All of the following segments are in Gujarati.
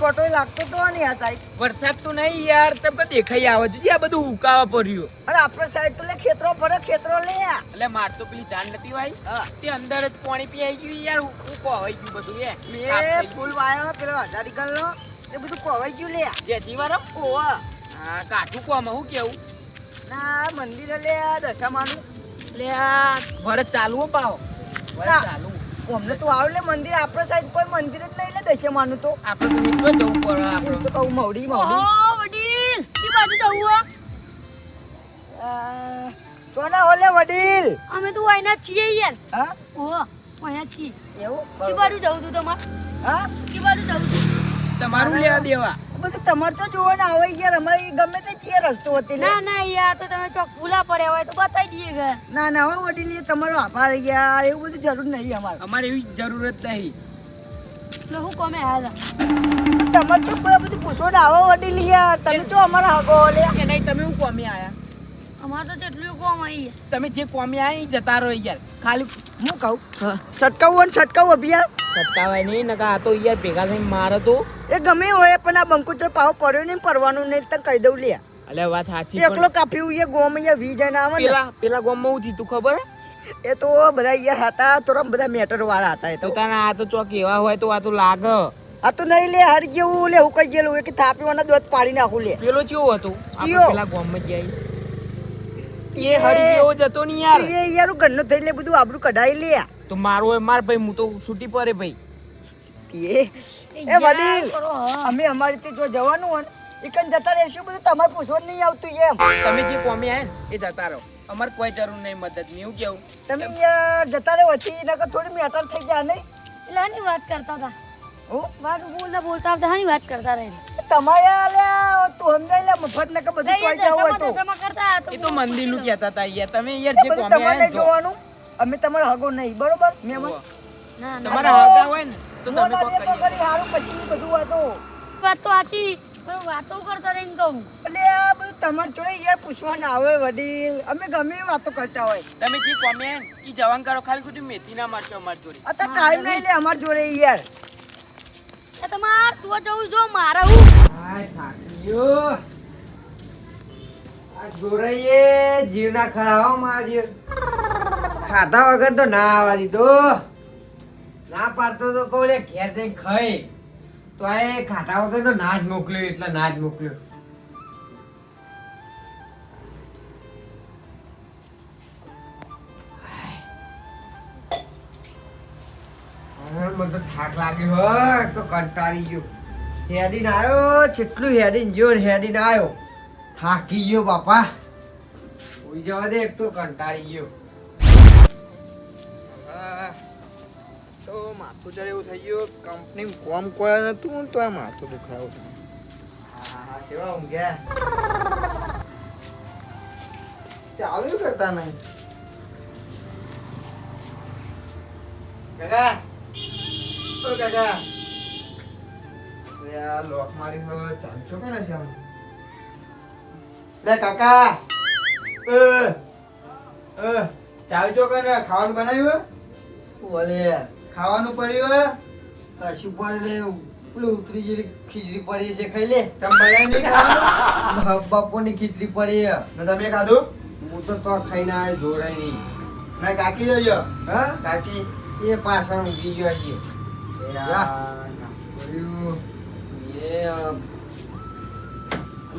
છોટો લાગતો તો ને આ સાઈડ વરસાદ તો નહીં યાર ચમ કે દેખાઈ આવે. છે આ બધું ઉકાવા પડ્યું. અરે આપણે સાઈડ તો લે ખેતરો પડે ખેતરો લે. એટલે માર તો પેલી જાણ નથી ભાઈ. તે અંદર જ પાણી પી આવી ગયું યાર હું કોવાઈ ગયું બધું એ. મેં ફૂલ વાયો પેલો હજારી ગલનો એ બધું કોવાઈ ગયું લે. જે જીવારો? ઓવા હા કાઠું કોમાં હું કેવું? ના મંદિરે લે આ દશામાનું. એટલે આ વરસ ચાલુ પાવ. વરસ ચાલુ. અમને તો આવ લે મંદિર આપણે સાઈડ કોઈ મંદિર જ નહીં લે દશામાનું તો. આપણે તો મિત્રો જવું પડે આપણે. તો કહું મવડી મવડી. શી બાજુ જવું હો? ચોના ઓલે વડીલ. અમે તો વાયના છીએ યાર. હા? ઓ વાયના છીએ. એવું? શી બાજુ જવું તું તમારે? હા? શી બાજુ જવું તું? તમારું લેવા દેવા. બધું તમારે તો જોવાને આવે યાર અમારે ગમે તે ચીએ રસ્તો હતી ના ના યાર તો તમે ચોક ભૂલા પડ્યા હોય તો બતાવી દઈએ ગયા ના ના હવે વડી લઈએ તમારો આભાર યાર એવું બધું જરૂર નહીં અમારે. અમારે એવી જરૂરત નહીં. એટલે હું કોમે આવ્યા તમારે તો બધા બધું પૂછો ને આવો વડી લઈએ તમે જો અમારા હગો લે. કે નહીં તમે હું કોમે આયા? અમારે તો જેટલું કોમ આવી તમે જે કોમી આવી જતા રહો યાર. ખાલી હું કહું? સટકાવું અને સટકાવું અભિયા સટકાવાય નહીં નકા આ તો યાર ભેગા થઈને મારે તો. એ ગમે હોય પણ આ બંકુ તો પાવ પડ્યો નહીં પરવાનું નહીં તને કહી દઉં લે. અલે વાત સાચી એકલો કાપ્યું એ ગોમ અહીંયા વી જઈને આવે પેલા પેલા ગોમમાં હું જીતું ખબર? એ તો બધા યાર હતા તો બધા મેટર વાળા હતા એ તો. પોતાના આ તો ચોક એવા હોય તો આ તો લાગે. આ તો નહીં લે હાર જેવું લે હું કઈ ગયેલું કે થાપીવાના દોત પાડી નાખું લે. પેલો કેવો હતો? ચિયો? પેલા ગામમાં ગયા એ હરી જેવો જતો નહીં યાર. એ યાર ઘરનો થઈ લે બધું આબરું કઢાઈ લે. તો મારો એ માર ભાઈ હું તો છૂટી પડે ભાઈ. એ એ વડીલ અમે અમારી રીતે જો જવાનું હોય ને એ કન જતા રહેશું બધું તમારે પૂછવા નહીં આવતું એમ. તમે જે કોમી આયા ને એ જતા રહો. અમારે કોઈ જરૂર નહીં મદદની એવું કેવું? તમે યાર જતા રહો હતી નકર થોડી મેટર થઈ જાય નહીં. એટલે આની વાત કરતા હતા. વાત બોલતા બોલતા આવતા હાની વાત કરતા રહે. તમારે આલ્યા તું સમજાય લે મફત નકર બધું ચોઈ જવું તો દશામાં એ તો મંદિરનું કહેતા હતા યાર તમે યાર જે બધું તમારે આયા ને નહીં જો. જોવાનું. અમે તમારા હગો નહીં બરોબર? મહેમાન? ઉવ્વ. ના ના. તમારા હગા હોય ને તો તમે કોક કરી કરી હારું પછી બધું હોય વાત તો સાચી પણ વાતો કરતા રહીને કહું. એટલે આ બધું તમારે જોઈ યાર પૂછવાના આવે વડીલ. અમે ગમે વાતો કરતા હોય. તમે જે કોમે એ જવાન કરો ખાલી ખોટી મેથી ના મારશો અમાર જોડે. અત્યારે ટાઈમ નહીં લે અમારી જોડે યાર. એ તમાર તું જવું જો મારા હું. હાય થાક્યો આ જોરઈએ જીવના ખરાવા મારા જીવ ખાધા વગર તો ના આવવા દીધો. ના પાડતો તો કહું ઘેર જઈને ખાઈ. તો એ ખાધા વગર તો ના જ મોકલ્યો, એટલે ના જ મોકલ્યો. મને તો થાક લાગ્યો હોય તો કંટાળી ગયો હેડીને આવ્યો જેટલું હેડીને ગયો ને હેડીને આવ્યો થાકી ગયો બાપા ઉઈ જવા દે એક તો કંટાળી ગયો તો માથું જયારે એવું થઈ ગયું કંપની કોમ કોઈ નતું તો આ માથું દુખાવું હા હા કેવા ઊંઘ્યા ચાલુ કરતા નહીં કાકા ઓ કાકા? આ લોક મારી હવે ચાલશો કે નથી આમ? લે કાકા. અ અ ચાવી ખાવાનું બનાવ્યું બોલે ખાવાનું પડ્યું કશું પડે ને પેલું ઉતરી ગયેલી ખીચડી પડી છે ખાઈ લે. તમે બપોરની ખીચડી પડી ને તમે ખાધું? હું તો તો ખાઈને આવ્યો જોડાય નહીં. ના કાકી જોજો. હા? કાકી? એ પાછળ ઊંઘી ગયો છે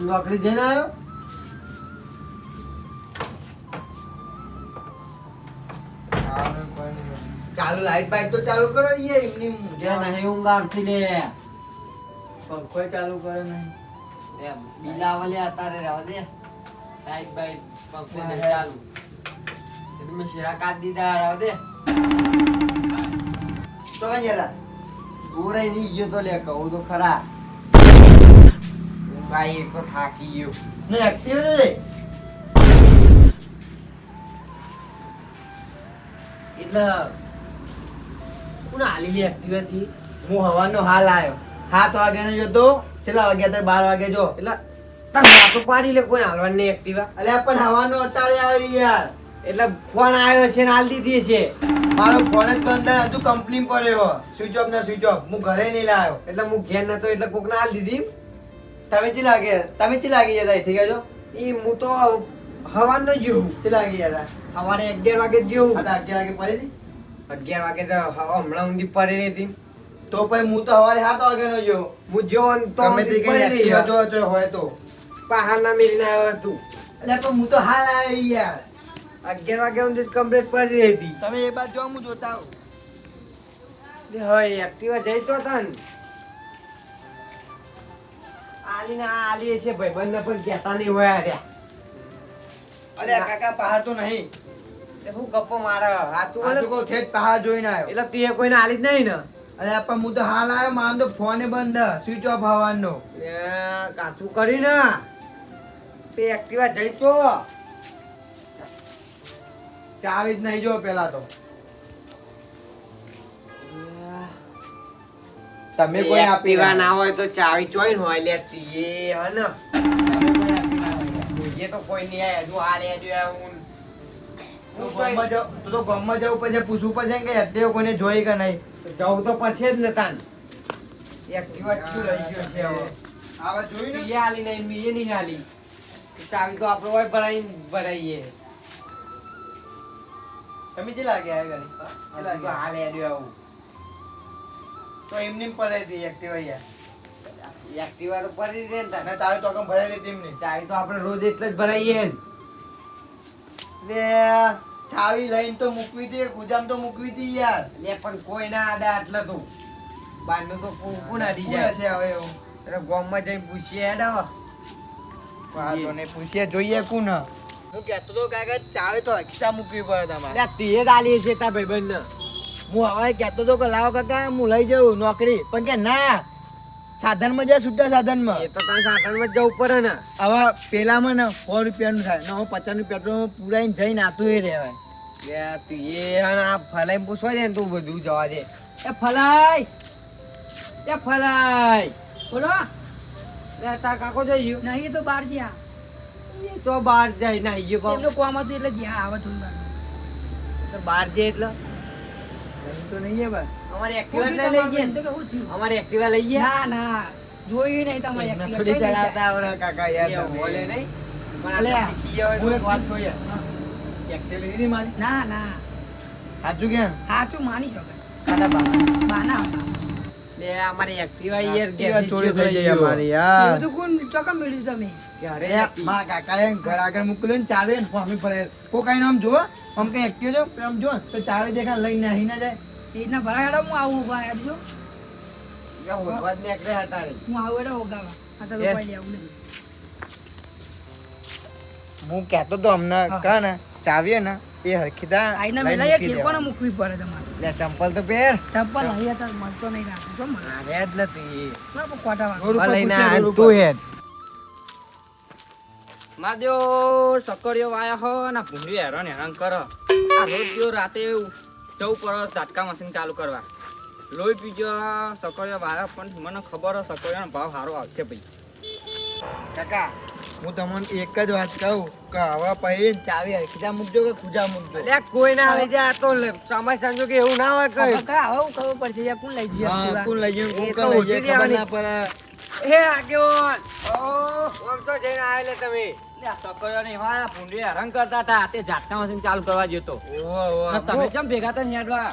નોકરી જઈને આવ્યો. ચાલુ લાઈટ બાઈટ તો ચાલુ કરો એ એમની ઊંઘ્યા નહીં ઊંઘ આવતી ને પંખો ચાલુ કરે નહીં. બિલાવલે અત્યારે રહેવા દે. લાઈટ બાઈટ પંખો નહીં ચાલુ. એટલે મેં શેરા કાઢ દીધા રહેવા દે. તો કઈ ગયા દોરાઈ નહીં ગયો તો લે કહું તો ખરા. ભાઈ એક તો થાકી ગયો. ને એક્ટિવ રે. એટલે કોણ હાલી લે એક્ટિવા થી? હું હવાનો હાલ આવ્યો સાત વાગ્યાનો જોતો કેટલા વાગ્યા તો બાર વાગે જો. એટલે તમે વાતો પાડી લે કોઈ હાલવાની નહીં એક્ટિવા અલ્યા પણ હવાનો અત્યારે આવી યાર. એટલે ફોન આવ્યો છે ને હાલ દીધી છે. મારો ફોન જ બંધ હતું કંપની પડ્યો સ્વિચ ઓફ ના સ્વિચ ઓફ હું ઘરે નહીં લાવ્યો. એટલે હું ઘેર નતો એટલે કોક ના હાલ દીધી. તમે ચી લાગે? તમે ચી લાગી જતા થઈ ગયો એ હું તો હવાનો જ છું ચી લાગી જતા સવારે અગિયાર વાગે જેવું. આ અગિયાર વાગે પડી હતી? અગિયાર વાગે તો હમણાં ઊંધી પડી હતી. તો પછી હું તો હવારે સાત વાગ્યાનો ગયો હું જેવો તો અમે તે જો ના હોય તો. પહાડના મેલીને આવ્યો હતું એટલે પણ હું તો હાલ આવ્યો યાર. અગિયાર વાગે ઊંધી કમ્પ્લીટ પડી રહી હતી તમે એ બાજુ હું. જોતા આવું. હવે એક્ટિવા જઈ તો હતા ને આલીને આ આલી છે ભાઈબંધને પણ કહેતા નહીં હોય હાર્યા. અલે કાકા પહાડ તો નહીં. હું ગપ્પો મારે? આ બોલે તો કહું છે પહાડ જોઈને આવ્યો. એટલે તું એ કોઈને આલી જ નહીં ને? અરે પણ હું તો હાલ આવ્યો મારો તો ફોને બંધ સ્વિચ ઓફ આવવાનો. કાચું કરી ને? તે એક્ટિવા જઈ તો. ચાવી જ નહીં જો પેલા તો. તમે કોઈ આપી એક્ટિવા ના હોય તો ચાવી ચોઈ હોય લે તીએ હન એ તો કોઈ નહીં આયા. જો હાલે જો હું. તો તો તો ગામમાં જવું પછી પૂછવું પડશે કે એક્ટિવા કોઈને જોઈ કે નહીં જવું તો પડશે જ ને તાન. એક્ટિવા શું લઈ ગયો છે હવે? આવા જોઈ ને? હાલી નહીં મીએ નહીં હાલી. ચાવી તો આપણે હોય ભરાઈ ભરાઈએ. તમે જે લાગે આ ગાડી? ચી લાગે? તો હાલે જો આવું. તો એમને પડે છે એક્ટિવા યાર. એક્ટિવા તો પડી રહે ને તાન. ચાવી તો કમ ભરાઈ હતી એમને. ચાવી તો આપણે રોજ એટલે જ ભરાઈએ ને. ચાવી લઈને તો મૂકવી હતી ગુજામ તો મૂકવી હતી યાર. લે પણ કોઈ ના આડા આટલા તો. બારનું તો કોણ આડી જાય? હશે હવે એવું? એટલે ગામમાં જઈને પૂછીએ હેડાવા. પૂછીએ જોઈએ કોણ. હું કહેતો તો કાકા ચાવે તો એક્સ્ટ્રા મૂકવી પડે તમારે. તે તીએ આલી છે તા ભાઈબંધ હું હવે કહેતો તો કે લાવો કાકા હું લઈ જાઉં નોકરી. પણ કે ના સાધનમાં જાય છૂટા સાધનમાં. એ તો તાર સાધનમાં જ જવું પડે ને. હવે પેલામાં ને સો રૂપિયાનું થાય ને હવે પચાસ પેટ્રોલ પુરાઈને જઈને આતું એ રહેવાય. આ ફલાઈ પૂછવા દે ને તું બધું જવા દે. એ ફલાઈ! એ ફલાઈ! બોલો. તાર કાકો જઈ નહીં તો બાર જ્યાં. એ તો બહાર જાય ના ગયો કહું એમનું કામ હતું એટલે જ્યાં આવે તો બહાર જાય એટલે? તો નહીં હે અમારે એક્ટિવા લઈ થયું? અમારી એક્ટિવા લઈ ના ના. જોયું નહીં તમારે એક્ટિવા થોડી ચલાવતા આવડે કાકા યાર બોલે નહીં. પણ આપણે શીખી ગયા હોય વાત કોઈ એક્ટિવા લીધી નહીં મારી? ના ના. સાચું કેમ? સાચું માની શકાય બાના. બાના. લે અમારી એક્ટિવા યાર ચોરી ચોરી થઈ ગઈ અમારી યાર. એવું કોણ ચોકમ મેળવ્યું તમે? અરે અરે કાકાએ ઘર આગળ મૂકેલું ને ચાવી ને ફોમી પડે કોકાઈ આમ જો આમ કઈ એક્ટિવ જો આમ જો તો ચાવી દેખા લઈને નાહી ના જાય. એ રીતના ભરાયેલો હું આવું ઊભા હેડજો. હું આવું એટલે હોગાવા આ તો Yes. લેવું નહીં હું કહેતો તો હમણાં કા ને ચાવીએ ને એ હરખીતા આઈના મેલા મૂકી ઠેકોને મૂકવી પડે તમારે. લે ચંપલ તો પહેર. ચંપલ નહીં હતા મળતો નહીં રાખું છો મારે જ નથી. કોટા વાળો. લઈને આ તું હેડ. માર જો સકડીઓ વાયા હો ના ભૂંડી હેરાન હેરાન કર. આ રોજ જો રાતે જવું પડે ઝાટકા મશીન ચાલુ કરવા. લોહી પીજો સકરિયો વાયા પણ મને ખબર હે સકડીઓનો ભાવ સારો આવશે ભાઈ. કાકા હું તમને એક જ વાત કહું કે હવે પછી ચાવી હરખીતા મૂકજો કે ખુજા મૂકજો? એટલે કોઈ ના લઈ જાય તો લે- સમય કે એવું ના હોય કઈ. હવે હું ખબર પડશે યાર કોણ લઈ ગયું હા, કોણ લઈ ગયું એ કોણ તો લઈ ગયું. ના પડે. હે આગેવાન ઓમ તો જઈને આયેલે તમે. હેરાન કરતા હતા તે મશીન ચાલુ કરવા જતો તમે કેમ ભેગા થઈને હેડવા?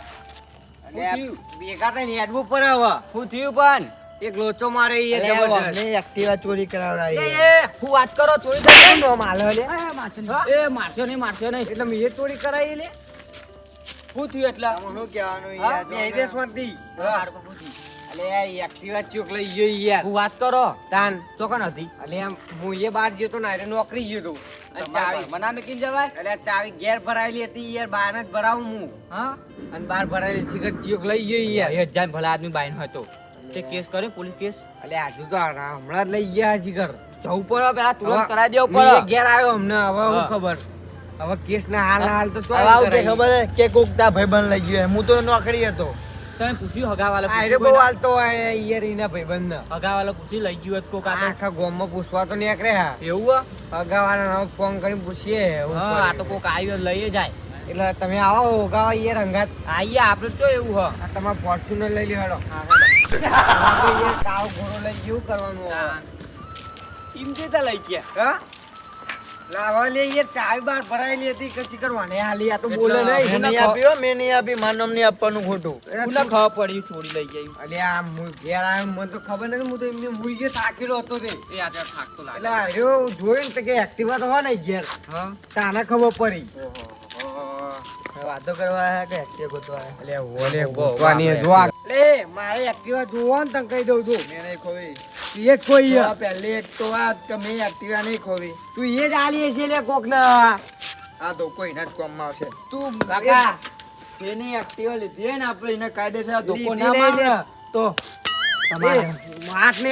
ભેગા થઈને હેડવું પડે હવે. શું થયું પણ? એક લોચો મારે એ જબરદસ્ત. એક્ટિવા ચોરી કરાવડાવી એ, છે. એ, હું વાત કરો ચોરી ગઈ નો માલ હે લે. એ મારશો નહીં. મારશો નહીં એટલે મે ચોરી કરાઈ લે. હું થયું એટલે? હું કહેવાનું યાર, બે વિદેશમાંથી. બાળકો શું અલે એક્ટિવા ચોક લઈ ગયો યાર. હું વાત કરો? તાન. ચોકન હતી? અલે આમ હું એ બહાર ગયો તો નારે નોકરી ગયો તો. અને ચાવી મના મેકીને જવાય? અલે ચાવી ઘેર ભરાયેલી હતી યાર બહાર જ ભરાવું હું. હા? અને બહાર ભરાયેલી સિગરેટ ચોક લઈ ગયો યાર. એ જાય ભલા આદમી બાઈન હોય તે કેસ કર્યો પોલીસ કેસ? અલે આજુ તો હમણાં જ લઈ ગયા જીગર જવું પડે પેલા તુરંત કરાવી દેવું પડે. ઘેર આવ્યો અમને હવે હું. ખબર? હવે કેસ ના હાલ હાલ તો આવું કે ખબર કે કોક તા ભાઈબંધ લઈ ગયો. હું તો નોકરી હતો. તમે પૂછ્યું હગાવાલા આ રે બહુ હાલતો હોય ઈયર ઈના ભાઈબંધને. હગાવાલા પૂછી લઈ ગયો હતો કોક. આખા ગામમાં પૂછવા તો નીકળે હા. એવું હે? અગાવાના નામ ફોન કરીને પૂછીએ હું આ તો. કોક આવ્યો લઈ જાય. એટલે તમે આવો ઓગાવા ઈયર હંગાત. આઈએ આપણે શું એવું હ. તમારે ફોર્ચ્યુનર લઈ લ્યો હેડો. તમારે તો ઈયર કાળો ઘોડો લઈ કેવું કરવાનું હવે? લઈ ગયા. હા? લાવા લે યાર ચાવી બાર ભરાયેલી હતી કશી કરવાની. હાલી આ તો બોલે નહીં. હું હું નહીં ના આપ્યો મેં નહીં આપી મારું નહીં આપવાનું ખોટું. કોને ખબર પડી છોડી લઈ ગયા અલે આ મુ- ઘેર આવ્યો મને તો ખબર નથી હું તો એમને ગયો થાકેલો હતો તે. એ આજે થાકતો લાગે. એટલે હાર્યો જોયું તો કે એક્ટિવા તો હોય ને ઘેર. હા? તાને ખબર પડી. વાતો કરવા કે એક્ટિવા ગોતવા આયા? ઓલે ઊભો, ઊભો ગોતવાની જો આ- લે મારે એક્ટિવા જોવો ને તને કહી દઉં છું. મેં નહીં ખોવી. તું એ જ ખોઈ પહેલી એક તો આ કે મેં એક્ટિવા નહીં ખોવી. તું એ જ આલી છે લે કોક ના આ તો કોઈના જ કામમાં આવશે. તું કાકા જેની એક્ટિવા લીધી ને આપણે એને કાયદેસર ધોકો ના મારે તો તમારે. હાથ ને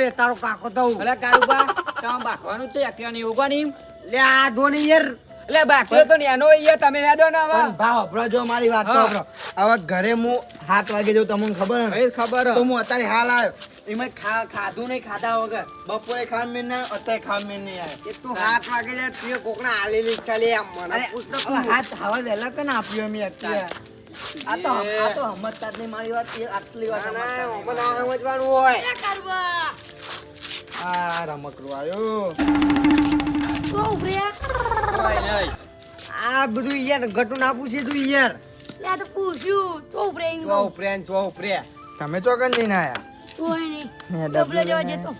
લે તારો કાકો થવું અલે કારુબા કામ બાકવાનું છે એકલાની નહીં. લે આ ધોની યાર. એટલે બાકી તો નેનો અહીંયા તમે હેડો ના હવે ભાવ હભળો જો મારી વાત તો હા. હવે ઘરે હું હાથ વાગે જો તમને ખબર હે ખબર તો હું અત્યારે હાલ આવ્યો. એમાં ખા ખાધું નહીં ખાધા વગર. બપોરે ખાવા મેં ના અત્યારે ખાવા મેં નહીં આવે એ તું હાથ વાગે જાય તું કોકણા આલેલી ચાલી આમ મને પુસ્તક. હાથ હવા વહેલા કે ના આપ્યો મેં અત્યારે. આ તો આ તો સમજતા જ નહીં મારી વાત એ આટલી વાત ના, ના, સમજતા આમાં નહીં. સમજવાનું હોય. આ રમકડું આવ્યો ઉભર્યા. આ બધું યાર ઘટું ના છે તું યાર. લે તો પૂછ્યું તો એમ ચો ઉપરે ચો ઉપરે. તમે ચોકન જઈને આયા? તો નહીં. ડબલે જવા જતો.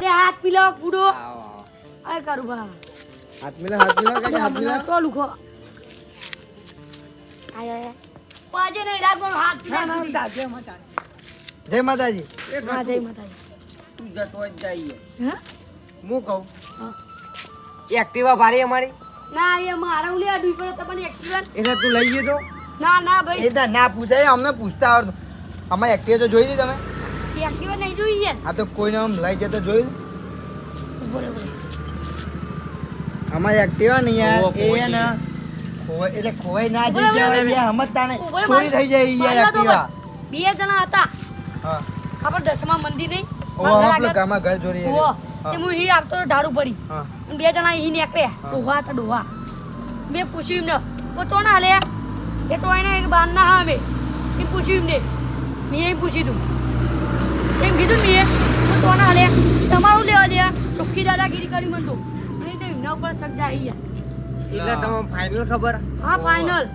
તે હાથ મિલાવ કૂડો આવો, કરું બા હાથ મિલા હાથ મિલા કે હાથ મિલા તો લુખો આય આય પાજે નહીં લાગવાનો હાથ મિલાવ જય માતાજી. હા જય માતાજી. તું જતો જ જઈએ. હા? હું કહું? એક્ટિવા ભારી અમારી? ના એ મારા ઉલી આ પર તમને એક્ટિવા એટલે તું લઈ ગયો ના ના ભાઈ. એ ના પૂછાય અમને પૂછતા આવડતું. અમારે એક્ટિવા તો જોઈ હતી તમે. એક્ટિવા નહીં જોઈ યાર. હા તો કોઈને આમ લઈ જતો જોઈ અમારે એક્ટિવા નહીં યાર એ ને ખોવાય એટલે ખોવાય ના જઈ જવાય સમજતા નહીં. ચોરી થઈ જાય યાર એક્ટિવા બે જણા હતા. હા. આપણે દસમા મંદિર નહીં. ઓ મારા ગામમાં ઘર ચોરી તે હું હી આવતો ઢાળું પડી બે જણા હી. નીકળ્યા ડોહા તો ડોહા. મેં પૂછ્યું એમને તો તો ના લે. એ તો એને એક બાર ના હા મેં એ પૂછ્યું એમને. મેં એમ પૂછ્યું તું. એમ કીધું મેં તો તો ના લે. તમારું લેવા દે. ચોખ્ખી દાદાગીરી કરી મન તો. નહીં તો એમના ઉપર જાય યાર. એટલે તમને ફાઇનલ ખબર? હા ફાઇનલ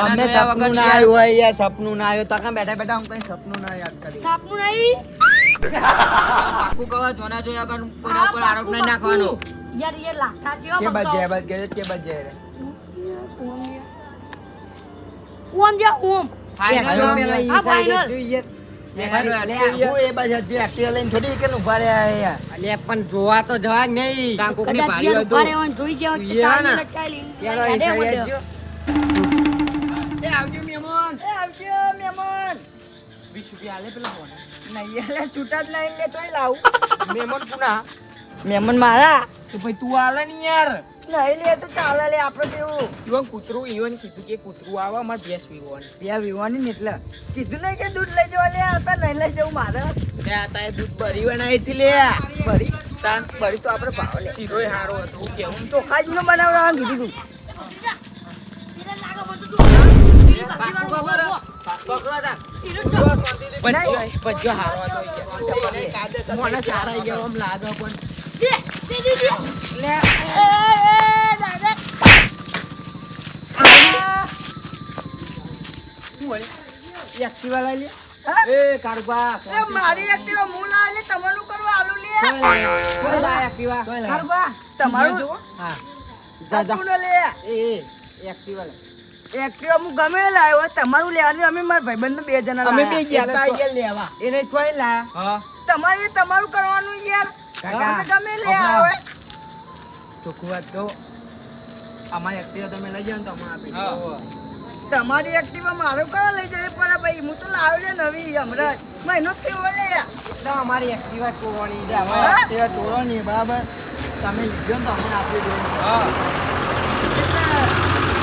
અમને સપનું ના આવ્યું હોય યાર સપનું ના આવ્યું. તો કાં બેઠા બેઠા હું કઈ સપનું ના યાદ કરી સપનું નહીં. પાકું કહો જોના જોયા કોઈના ઉપર આરોપ નહીં નાખવાનો. યાર જેવા કે કે રે. ઓમ જા ઓમ પેલા ઈ હા, જોઈએ હું પણ જોવા તો જવા જ નહીં. આવજો. આવજો. વીસ રૂપિયા પેલા. નહીં એટલે છૂટા જ લઈને લે તોય લાવું. મહેમાન પુના. મહેમાન મારા? તો ભાઈ તું આલે ને યાર. નહીં લે તો ચાલે લે આપણે તેવું. ઈવન કૂતરું ઈવન કીધું કે કૂતરું આવે અમારે ભેંસ વીવવાની બે વિવાની ને એટલે. કીધું નહીં કે દૂધ લઈ જવા લે હતા નહીં લઈ જવું મારે. લે આ એ દૂધ ભરી બનાવી હતી લે. ભરી તાન ભરી તો આપણે ભાવ લે. શીરોય હારો હતો હું ચોખા જ નો બનાવવાનું કીધું તું. લાગે મને તો. તા. લે દાદા. એક્ટિવા લઈ લે એ કારુબા એ મારી એક્ટિવા હું લાવે લે તમારું કરવા આલુ લે કોઈ એક્ટિવા કારુબા, તમારું હા લે એ એ એક્ટિવા લે એક્ટિવા હું ગમે લાવ્યો તમારું લેવાનું અમે મારા ભાઈબંધ બે જણા અમે બે ગયા લેવા. એને થોડી લાયા. તમારે તમારું કરવાનું યાર. તમે ગમે લે આવે. ચોખ્ખું વાત કહું. અમારી એક્ટિવા તમે લઈ જાઓ તો અમે આપી હા. તમારી એક્ટિવા મારું કરવા લઈ જાય? પણ ભાઈ હું તો લાવ્યો લે નવી હમણાં. મહિનો થયો લે એટલે અમારી એક્ટિવા ચોરવાની છે. અમારી. એક્ટિવા તોડો બરાબર. તમે લીધો તો અમને આપી દો. હા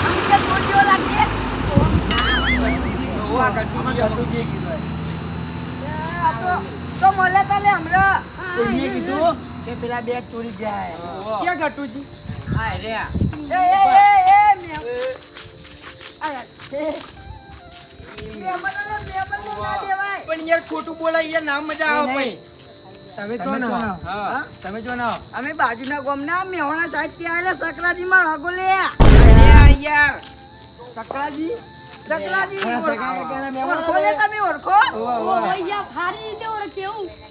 અમે કે ઓ આ ગટુજી આમાં ગટુજીએ કીધું એ, આ તો તો મળે તાલે હમણાં એમને કીધું કે પેલા બે ચોરી જાય ક્યાં ગટુજી આ રહ્યા એ એ એ એ મેમ આ યાર, એ. મહેમાનોને મહેમાનને ના દેવાય. પણ યાર ખોટું બોલાય યાર નામ મજા આવે. ભાઈ તમે તો ના તમે જો ના અમે બાજુના ગામના મેહોણા સાઈડથી આવેલા સકરાજીમાં રગો લે યાર. સકરાજી? મહેમાનો ઓળખો. લે તમે ઓળખો? ભૈયા સારી રીતે ઓળખે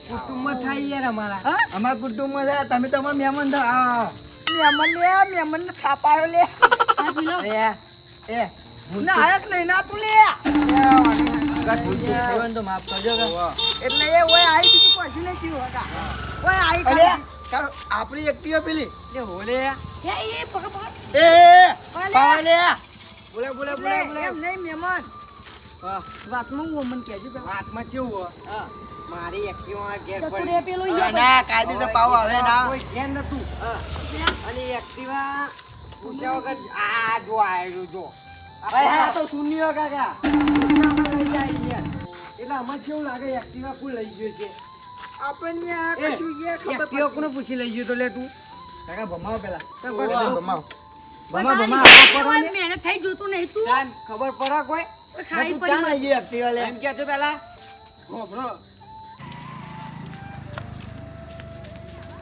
કુટુંબમાં થાય યાર અમારા. અમારા કુટુંબમાં થાય. તમે તો અમારા મહેમાન થા. આ મહેમાન લે મહેમાન ને થાપાયો લે. એ એ ના આયક નહીં ના તું લે. એટલે એ ઓય આઈ બીજું પછી નહીં થયું હતા. ઓય આઈ અરે આપણી એક્ટિવા પેલી. લે હોલે. એ એ એ બોલે બોલે બોલે બોલે. એમ નહીં મહેમાન. વાતમાં હું અમન કહેજો. હાથમાં ચેવું હા? મારી એક્ટિવા ઘેર પડી. પેલો ના, કાયદેસર પાવો હવે ના. કોઈ ઘેર નતું. અને એક્ટિવા પૂછ્યા વગર આ જો આયેલું જો. ભાઈ હા. તો શૂન્ય કાકા. યાર. એટલે આમાં કેવું લાગે એક્ટિવા કોણ લઈ ગયો છે? આપણને કશું જે ખબર એક્ટિવા. કોને પૂછી લઈ ગયો તો લે તું. કાકા ભમાવ પેલા. ભમાવો. ભમા તારી ભમા મહેનત થઈ જોતું નહીં. તું? ચાલ, ખબર પડે કોઈ? કોઈ ખાઈ પડી ક્યાં લઈ ગઈ એક્ટિવા એમ કે છો પેલા? હોભળો.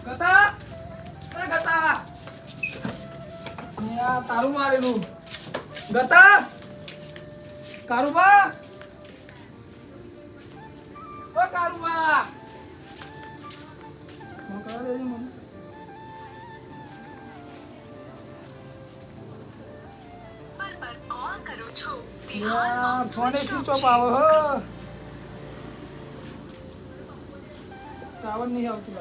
ગતા? એ ગતા. આ તારું મારેલું. ગતા? કારુબા? ઓ કારુબા. ફોન કરવા ફોને સ્વિચ ઓફ આવો હો ટાવર નહીં આવતું.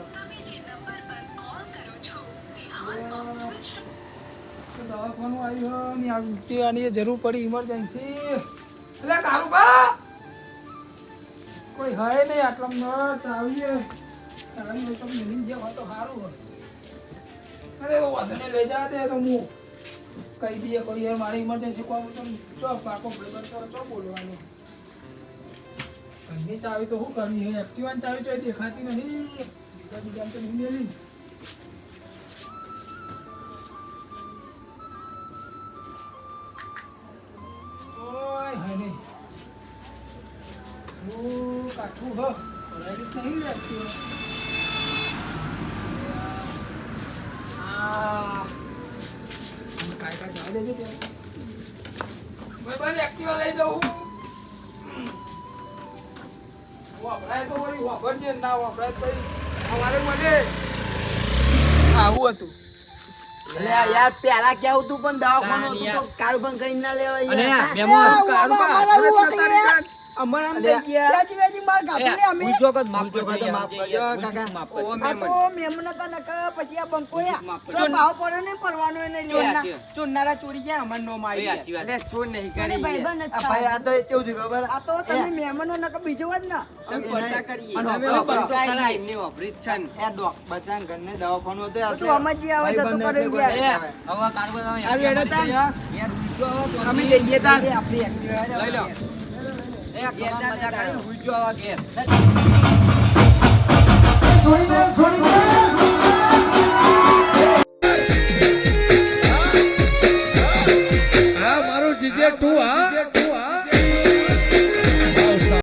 દવાખાનું આવ્યું ને આની જરૂર પડી ઇમરજન્સી એટલે કોઈ હે નહીં આટલા ચાવીએ ચાવી તો જે હોય તો સારું હોય અરે વધને લઈ જા દે તો હું કહી દઈએ કોઈ યાર મારી ઇમરજન્સી કોમ તો ચો પાકો બ્રેકર કરો ચો બોલવાનું. ઘરની ચાવી તો શું કરવી હે એક્ટિવાની ચાવી તો દેખાતી નથી. બીજા બીજા તો નહીં હું કાઠું, હ. નહીં રહેતી આ મને એક્ટિવા લઈ જાઉં. વપરાય તો વળી વાપરજે ના વપરાય તો અમારે મને આવું હતું. એટલે યાર પેલા કેવું તું પણ દવાખાનું કાળું બંધ કરી ના લેવાય. અમારા આમ થઈ ગયા માર ખાધું ને અમે. ભૂલ ચોકસ માફ કરજો, માફ કરજો, કાકા. માફ કરજો. આ તો મહેમાન હતા નકર પછી આ બંકોયા. તો ભાવ પડે ને પરવાનો એને. સાચી ચોરનારા ચોરી ગયા અમર નો એ એટલે ચોર નહીં કરી. ભાઈબંધ ભાઈ આ તો કેવું થયું ખબર? આ તો તમે મહેમાનો નકર બીજો જ ના. પડતા કરીએ. એમની. એ ડોક બચાન ઘરને દવાખાનું હતું આ આવે તો કરો યાર. હવે. યાર, અમે જઈએ તા આપણી એક્ટિવા લઈ લો. મારું જીજે તું હા?